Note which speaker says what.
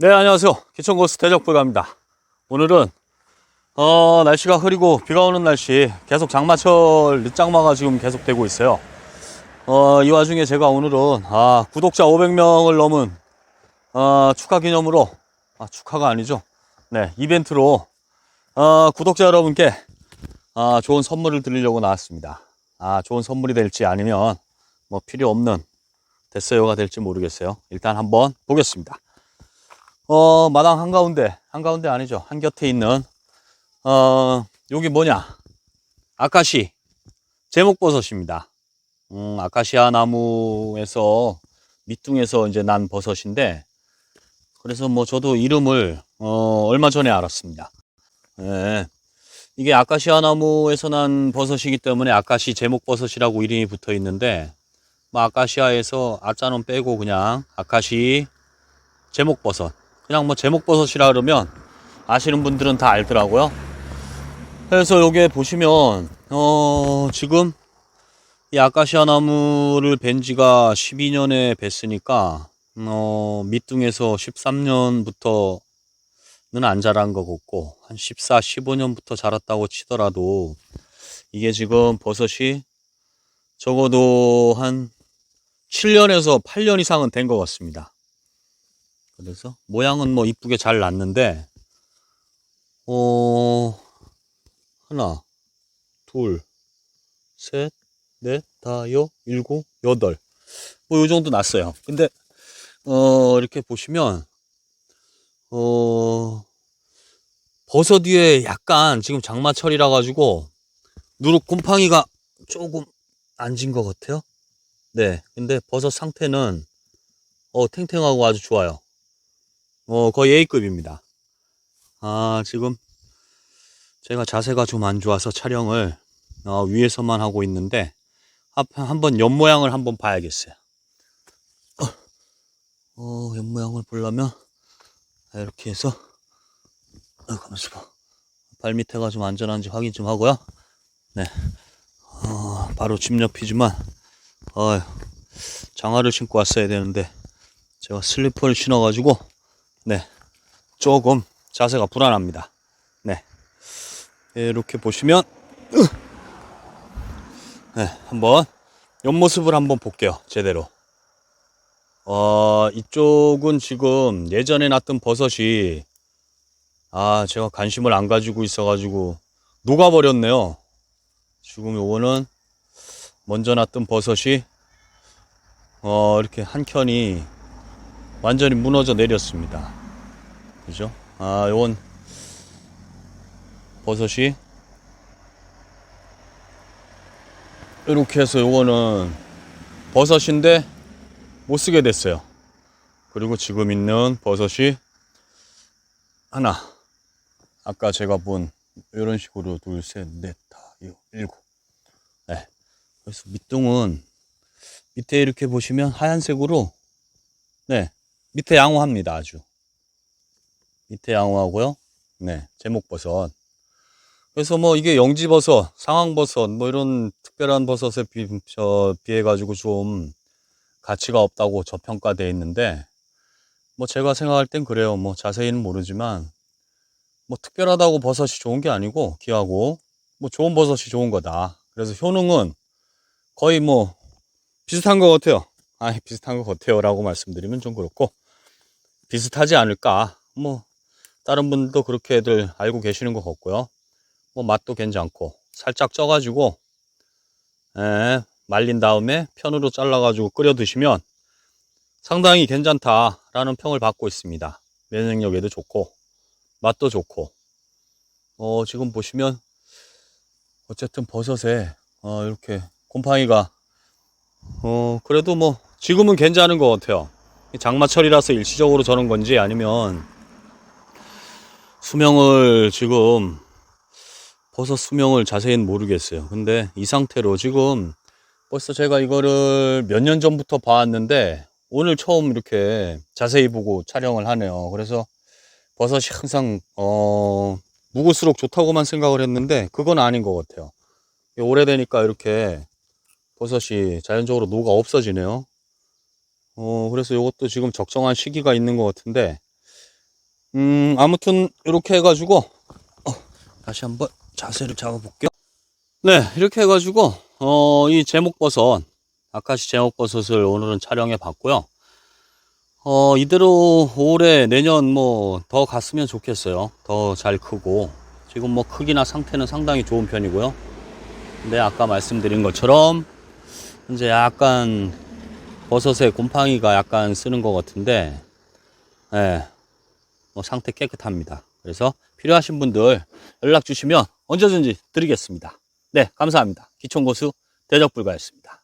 Speaker 1: 네, 안녕하세요. 기천고스 대적불가입니다. 오늘은, 어, 날씨가 흐리고 비가 오는 날씨, 계속 장마철 늦장마가 지금 계속 되고 있어요. 어, 이 와중에 제가 오늘은, 아, 구독자 500명을 넘은, 어, 축하 기념으로, 아, 축하가 아니죠. 네, 이벤트로, 어, 구독자 여러분께, 아, 좋은 선물을 드리려고 나왔습니다. 아, 좋은 선물이 될지 아니면, 뭐, 필요 없는, 됐어요가 될지 모르겠어요. 일단 한번 보겠습니다. 어, 마당 한가운데, 한가운데 아니죠. 한 곁에 있는, 어, 여기 뭐냐. 아카시, 제목버섯입니다. 음, 아카시아 나무에서, 밑둥에서 이제 난 버섯인데, 그래서 뭐 저도 이름을, 어, 얼마 전에 알았습니다. 예. 이게 아카시아 나무에서 난 버섯이기 때문에 아카시 제목버섯이라고 이름이 붙어 있는데, 뭐 아카시아에서 아자는 빼고 그냥 아카시 제목버섯. 그냥 뭐 제목버섯이라 그러면 아시는 분들은 다 알더라고요. 그래서 여기에 보시면 어 지금 이 아카시아 나무를 벤 지가 12년에 뱄으니까 어 밑둥에서 13년부터는 안 자란 것 같고 한 14, 15년부터 자랐다고 치더라도 이게 지금 버섯이 적어도 한 7년에서 8년 이상은 된 것 같습니다. 그래서 모양은 뭐 이쁘게 잘 났는데 어 하나 둘셋넷 다여 일곱 여덟. 뭐 요 정도 났어요. 근데 어 이렇게 보시면 어 버섯 위에 약간 지금 장마철이라 가지고 누룩 곰팡이가 조금 앉은 것 같아요. 네. 근데 버섯 상태는 어 탱탱하고 아주 좋아요 어, 거의 A급입니다. 아, 지금 제가 자세가 좀 안 좋아서 촬영을 어, 위에서만 하고 있는데 한- 한번 옆 모양을 한번 봐야겠어요. 어, 어, 옆 모양을 보려면 이렇게 해서 어, 가만있어 봐. 발 밑에가 좀 안전한지 확인 좀 하고요. 네, 어, 바로 집 옆이지만 어, 장화를 신고 왔어야 되는데 제가 슬리퍼를 신어가지고 네, 조금 자세가 불안합니다. 네, 이렇게 보시면 네, 한번 옆모습을 한번 볼게요. 제대로. 어, 이쪽은 지금 예전에 놨던 버섯이 아, 제가 관심을 안 가지고 있어가지고 녹아버렸네요. 지금 요거는 먼저 놨던 버섯이 어, 이렇게 한 켠이 완전히 무너져 내렸습니다. 그죠? 아, 요건 버섯이 이렇게 해서 요거는 버섯인데 못 쓰게 됐어요. 그리고 지금 있는 버섯이 하나. 아까 제가 본 이런 식으로 둘, 셋, 넷, 다, 여, 일곱. 네. 그래서 밑둥은 밑에 이렇게 보시면 하얀색으로 네. 밑에 양호합니다, 아주. 밑에 양호하고요. 네, 제목버섯. 그래서 뭐 이게 영지버섯, 상황버섯, 뭐 이런 특별한 버섯에 비, 저, 비해가지고 좀 가치가 없다고 저평가되어 있는데, 뭐 제가 생각할 땐 그래요. 뭐 자세히는 모르지만, 뭐 특별하다고 버섯이 좋은 게 아니고, 귀하고, 뭐 좋은 버섯이 좋은 거다. 그래서 효능은 거의 뭐 비슷한 것 같아요. 아, 비슷한 것 같아요. 라고 말씀드리면 좀 그렇고, 비슷하지 않을까. 뭐, 다른 분들도 그렇게들 알고 계시는 것 같고요. 뭐, 맛도 괜찮고, 살짝 쪄가지고, 에, 말린 다음에 편으로 잘라가지고 끓여 드시면 상당히 괜찮다라는 평을 받고 있습니다. 면역력에도 좋고, 맛도 좋고, 어, 지금 보시면, 어쨌든 버섯에, 어, 이렇게 곰팡이가, 어, 그래도 뭐, 지금은 괜찮은 것 같아요. 장마철이라서 일시적으로 저런 건지 아니면 수명을 지금 버섯 수명을 자세히는 모르겠어요. 근데 이 상태로 지금 벌써 제가 이거를 몇 년 전부터 봐왔는데 오늘 처음 이렇게 자세히 보고 촬영을 하네요. 그래서 버섯이 항상 어 묵을수록 좋다고만 생각을 했는데 그건 아닌 것 같아요. 오래되니까 이렇게 버섯이 자연적으로 녹아 없어지네요. 어, 그래서 이것도 지금 적정한 시기가 있는 것 같은데, 음, 아무튼 이렇게 해가지고 어, 다시 한번 자세를 잡아볼게요. 네, 이렇게 해가지고 어, 이 제목버섯 아카시 제목버섯을 오늘은 촬영해 봤고요. 어, 이대로 올해 내년 뭐 더 갔으면 좋겠어요. 더 잘 크고 지금 뭐 크기나 상태는 상당히 좋은 편이고요. 근데 아까 말씀드린 것처럼 이제 약간 버섯에 곰팡이가 약간 쓰는 것 같은데, 예, 뭐 상태 깨끗합니다. 그래서 필요하신 분들 연락 주시면 언제든지 드리겠습니다. 네, 감사합니다. 기총고수 대적불가였습니다.